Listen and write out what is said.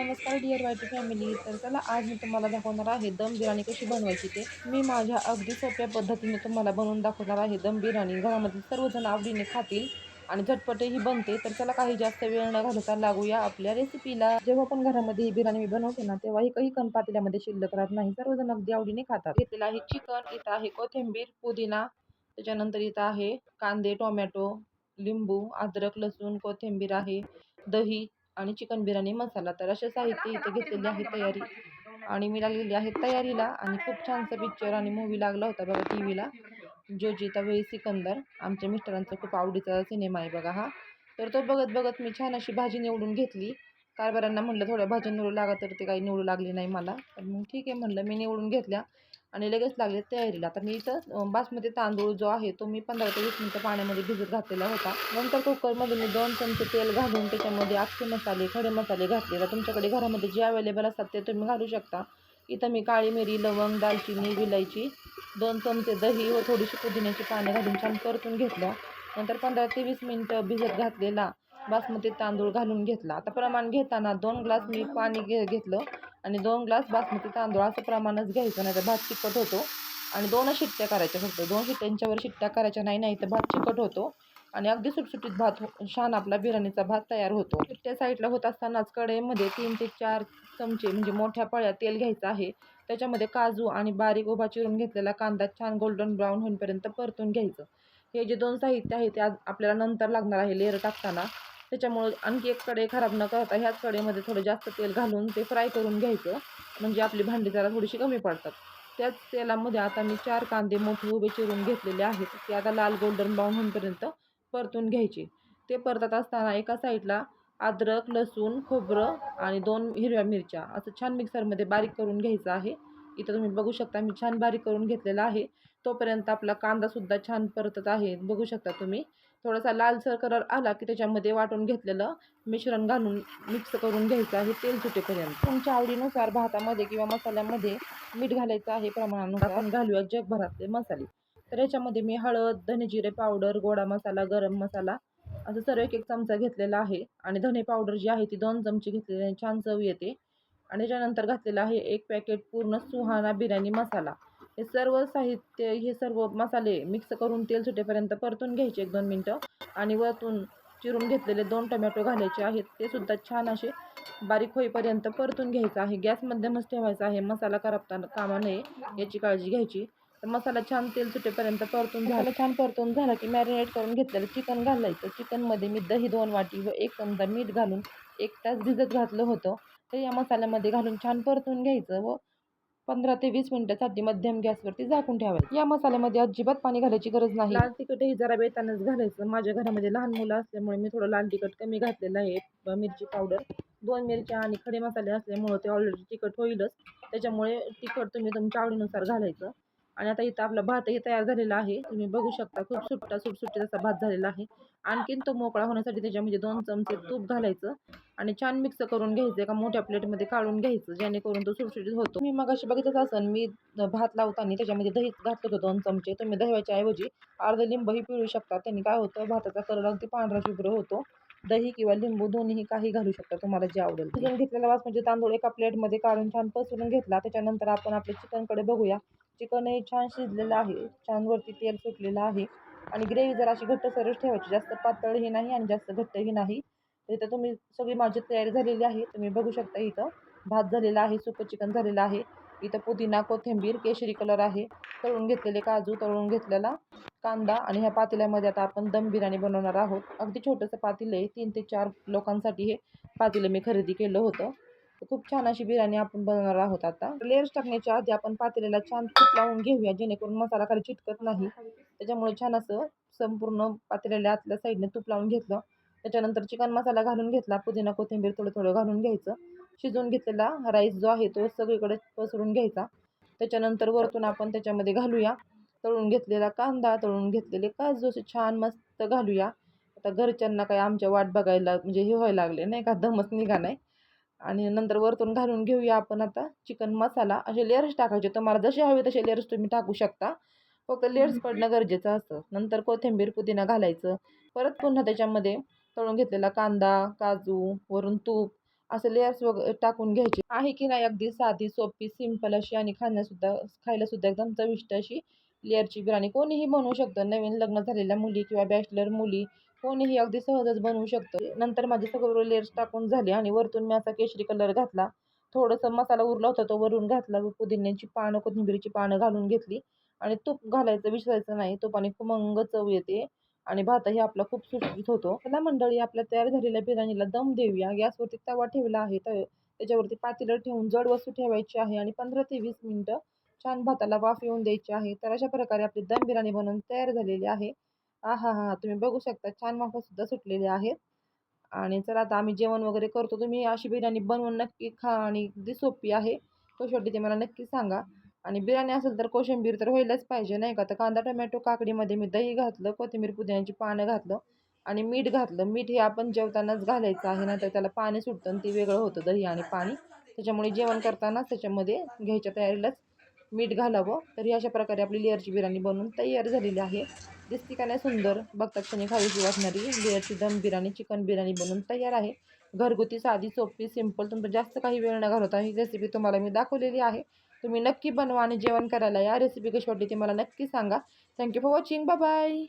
नमस्कार dear YT family तर चला आज मी तुम्हाला दाखवणार आहे दम बिर्याणी कशी बनवायची ते. मी माझ्या अगदी सोप्या पद्धतीने तुम्हाला बनवून दाखवणार आहे दम बिर्याणी. घरामध्ये सर्वजण आवडीने खातील आणि झटपटही बनते. तर चला काही जास्त वेळ न घालता लागूया आपल्या रेसिपीला जेव्हा पण घरामध्ये ही बिर्याणी मी बनवते ना तेव्हा ही काही कण पातेल्यामध्ये शिल्लक राहत नाही. सर्वजण अगदी आवडीने खातात. घेतलेलं आहे चिकन इथं आहे कोथिंबीर पुदिना त्याच्यानंतर इथं आहे कांदे टोमॅटो लिंबू अद्रक लसूण कोथिंबीर आहे दही आणि चिकन बिर्याणी मसाला. तर असे साहित्य इथे घेतलेले आहे तयारी. आणि मी लागलेली आहे तयारीला आणि खूप छानसा पिक्चर आणि मूवी लागला होता बघा टी व्हीला जो जिता वेळी सिकंदर आमच्या मिस्टरांचा खूप आवडीचा सिनेमा आहे बघा हा. तर तो बघत बघत मी छान अशी भाजी निवडून घेतली. कारभारांना म्हटलं थोड्या भाज्या निवडू लागा तर ते काही निवडू लागली नाही मला. तर मग ठीक आहे म्हटलं मी निवडून घेतल्या. आणि लगेच लागले तयारीला. तर मी इथं बासमती तांदूळ जो आहे तो मी पंधरा ते वीस मिनटं पाण्यामध्ये भिजत घातलेला होता. नंतर कुकरमध्ये मी दोन चमचे तेल घालून त्याच्यामध्ये अख्खे मसाले खडे मसाले घातलेले तुमच्याकडे घरामध्ये जे अवेलेबल असतात ते तुम्ही घालू शकता. इथं मी काळी मिरी लवंग दालचिनी विलायची दोन चमचे दही व थोडीशी पुदिन्याची पाने घालून छान परतून घेतल्या. नंतर पंधरा ते वीस मिनटं भिजत घातलेला बासमती तांदूळ घालून घेतला. आता प्रमाण घेताना दोन ग्लास मी पाणी घे घेतलं. आणि दोन ग्लास बासमती तांदूळ असं प्रमाणच घ्यायचं नाही तर भात चिकट होतो. आणि दोनच शिट्ट्या करायच्या फक्त. दोन शिट्ट्यांच्यावर शिट्ट्या करायच्या नाही नाही तर भात चिकट होतो. आणि अगदी सुटसुटीत भात हो- छान आपला बिर्याणीचा भात तयार होतो. शिट्ट्या साईडला होत असतानाच कढईमध्ये तीन ते चार चमचे म्हणजे मोठ्या पळ्या तेल घ्यायचं आहे. त्याच्यामध्ये काजू आणि बारीक उभा चिरून घेतलेला कांदा छान गोल्डन ब्राऊन होईपर्यंत परतून घ्यायचं. हे जे दोन साहित्य आहे ते आज आपल्याला नंतर लागणार आहे लेअर टाकताना. त्याच्यामुळं आणखी एक कढई खराब न करता ह्याच कडेमध्ये थोडं जास्त तेल घालून ते फ्राय करून घ्यायचं. म्हणजे आपली भांडी जरा थोडीशी कमी पडतात. त्याच तेलामध्ये आता मी चार कांदे मोठे उभे चिरून घेतलेले आहेत. ते आता लाल गोल्डन ब्राऊन होईपर्यंत परतून घ्यायचे. ते परतत असताना एका साईडला अद्रक लसूण खोबरं आणि दोन हिरव्या मिरच्या असं छान मिक्सरमध्ये बारीक करून घ्यायचं आहे. इथं तुम्ही बघू शकता मी छान बारीक करून घेतलेला आहे. तोपर्यंत आपला कांदासुद्धा छान परतत आहे. बघू शकता तुम्ही. थोडासा लालसर कलर आला की त्याच्यामध्ये वाटून घेतलेलं मिश्रण घालून मिक्स करून घ्यायचं आहे तेल सुटेपर्यंत. तुमच्या आवडीनुसार भातामध्ये किंवा मसाल्यामध्ये मीठ घालायचं आहे प्रमाणानुसार. आपण घालूया जगभरातले मसाले. तर याच्यामध्ये मी हळद धने जिरे पावडर गोडा मसाला गरम मसाला असं सर्व एक एक चमचा घेतलेला आहे. आणि धने पावडर जी आहे ती दोन चमचे घेतलेली छान चव येते. आणि त्याच्यानंतर घातलेलं आहे एक पॅकेट पूर्ण सुहाना बिर्याणी मसाला. हे सर्व साहित्य हे सर्व मसाले मिक्स करून तेल सुटेपर्यंत परतून घ्यायचे एक दोन मिनटं. आणि वरतून चिरून घेतलेले दोन टोमॅटो घालायचे आहेत. ते सुद्धा छान असे बारीक होईपर्यंत परतून घ्यायचं आहे. गॅस मध्यमच ठेवायचा आहे. मसाला करपताना कामा नये याची काळजी घ्यायची. तर मसाला छान तेल सुटेपर्यंत परतून झाला. छान परतून झाला की मॅरिनेट करून घेतलेलं चिकन घालायचं. चिकनमध्ये मी दही दोन वाटी व एक चमचा मीठ घालून एक तास भिजत घातलं होतं. ते या मसाल्यामध्ये घालून छान परतून घ्यायचं व पंधरा ते वीस मिनिटासाठी मध्यम गॅसवरती झाकून ठेवायचं. या मसाल्यामध्ये अजिबात पाणी घालायची गरज नाही. लाल तिखटही जरा बेतानच घालायचं. माझ्या घरामध्ये लहान मुलं असल्यामुळे मी थोडं लाल तिखट कमी घातलेलं आहे. मिरची पावडर दोन मिरच्या आणि खडे मसाले असल्यामुळं ते ऑलरेडी तिखट होईलच. त्याच्यामुळे तिखट तुम्ही तुमच्या आवडीनुसार घालायचं. आणि आता इथं आपला भातही तयार झालेला आहे. तुम्ही बघू शकता खूप सुट्टा सुटसुट्टी असा भात झालेला आहे. आणखीन तो मोकळा होण्यासाठी त्याच्यामध्ये दोन चमचे तूप घालायचं आणि छान मिक्स करून घ्यायचं एका मोठ्या प्लेटमध्ये काढून घ्यायचं जेणेकरून तो सुटसुटीत होतो. मी मग अशी बघितच असेल मी भात लावताना त्याच्यामध्ये दही घातलं होतं दोन चमचे. तुम्ही दह्याच्या ऐवजी अर्ध लिंबही पिळू शकता. त्यांनी काय होतं भाताचा कलर अगदी पांढरा शुभ्र होतो. दही किंवा लिंबू दोन्ही काही घालू शकता तुम्हाला जे आवडेल. घेतलेला वास म्हणजे तांदूळ एका प्लेटमध्ये काढून छान पसरून घेतला. त्याच्यानंतर आपण आपल्या चिकनकडे बघूया. चिकनही छान शिजलेलं आहे. छान वरती तेल सुटलेलं आहे. आणि ग्रेव्ही जर अशी घट्ट सरस ठेवायची. जास्त पातळही नाही आणि जास्त घट्टही नाही. इथं तुम्ही सगळी माझी तयारी झालेली आहे. तुम्ही बघू शकता इथं भात झालेला आहे सुकं चिकन झालेलं आहे. इथं पुदिना कोथिंबीर केशरी कलर आहे. तळून घेतलेले काजू तळून घेतलेला कांदा आणि ह्या पातेल्यामध्ये आता आपण दम बिर्याणी बनवणार आहोत. अगदी छोटंसं पातेलं आहे. तीन ते चार लोकांसाठी हे पातेलं मी खरेदी केलं होतं. खूप छान अशी बिर्याणी आपण बनवणार आहोत आता. लेअर्स टाकण्याच्या आधी आपण पातेल्याला छान तूप लावून घेऊया जेणेकरून मसाला खाली चिटकत नाही. त्याच्यामुळे छान असं संपूर्ण पातेल्याला आतल्या साईडने तूप लावून घेतलं. त्याच्यानंतर चिकन मसाला घालून घेतला पुदिना कोथिंबीर थोडं थोडं घालून घ्यायचं. शिजवून घेतलेला राईस जो आहे तो सगळीकडे पसरून घ्यायचा. त्याच्यानंतर वरतून आपण त्याच्यामध्ये घालूया. तळून घेतलेला कांदा तळून घेतलेले काजू असे छान मस्त घालूया. आता घरच्यांना काय आमच्या वाट बघायला म्हणजे हे व्हायला लागले नाही का? दमच निघा नाही आणि नंतर वरतून घालून घेऊया आपण आता चिकन मसाला. असे लेअर्स टाकायचे. तुम्हाला जसे हवे तसे लेअर्स तुम्ही टाकू शकता. फक्त लेअर्स पडणं गरजेचं असतं. नंतर कोथिंबीर पुदिना घालायचं. परत पुन्हा त्याच्यामध्ये तळून घेतलेला कांदा काजू वरून तूप असं लेयर्स वगैरे टाकून घ्यायचे. आहे की नाही अगदी साधी सोपी सिंपल अशी आणि खाण्यासुद्धा खायलासुद्धा एकदम चविष्ट अशी लेअरची बिर्याणी कोणीही बनवू शकतं. नवीन लग्न झालेल्या मुली किंवा बॅचलर मुली कोणीही अगदी सहजच बनवू शकतं. नंतर माझी सगळं लेअर्स टाकून झाले आणि वरतून मी असा केशरी कलर घातला. थोडंसं मसाला उरला होता तो वरून घातला. पुदिन्याची पानं कोथिंबीरची पानं घालून घेतली. आणि तूप घालायचं विसरायचं नाही. तुपाने खमंग चव येते आणि भातही आपला खूप सुटसुटीत होतो. त्याला मंडळी आपल्या तयार झालेल्या बिर्याणीला दम देऊया. गॅसवरती तवा ठेवला आहे. तर त्याच्यावरती पातेलं ठेवून जड वस्तू ठेवायची आहे आणि पंधरा ते वीस मिनटं छान भाताला वाफ येऊन द्यायची आहे. तर अशा प्रकारे आपली दम बिर्याणी बनवून तयार झालेली आहे. हा हा हा तुम्ही बघू शकता छान वाफासुद्धा सुटलेले आहेत. आणि चला आता आम्ही जेवण वगैरे करतो. तुम्ही अशी बिर्याणी बनवून नक्की खा आणि अगदी सोपी आहे. कशी ते मला नक्की सांगा. आणि बिर्याणी असेल तर कोशिंबीर तर व्हायलाच पाहिजे नाही का? तर कांदा टोमॅटो काकडीमध्ये मी दही घातलं कोथिंबीर पुदिन्याची पानं घातलं आणि मीठ घातलं. मीठ हे आपण जेवतानाच घालायचं आहे ना तर त्याला पाणी सुटतं आणि ते वेगळं होतं दही आणि पाणी. त्याच्यामुळे जेवण करतानाच त्याच्यामध्ये घ्यायच्या तयारीलाच मीठ घालावं. तर ही अशा प्रकारे आपली लेअरची बिर्याणी बनवून तयार झालेली आहे. दिसती का नाही सुंदर बघता क्षणी खावीची वाटणारी लेअरची दम बिर्याणी चिकन बिर्याणी बनवून तयार आहे. घरगुती साधी सोपी सिंपल तुमचं जास्त काही वेळ न घालवता ही रेसिपी तुम्हाला मी दाखवलेली आहे. तुम्ही नक्की बनवा आणि जेवण करायला या. रेसिपी कशी वाटली ती मला नक्की सांगा. Thank you for watching bye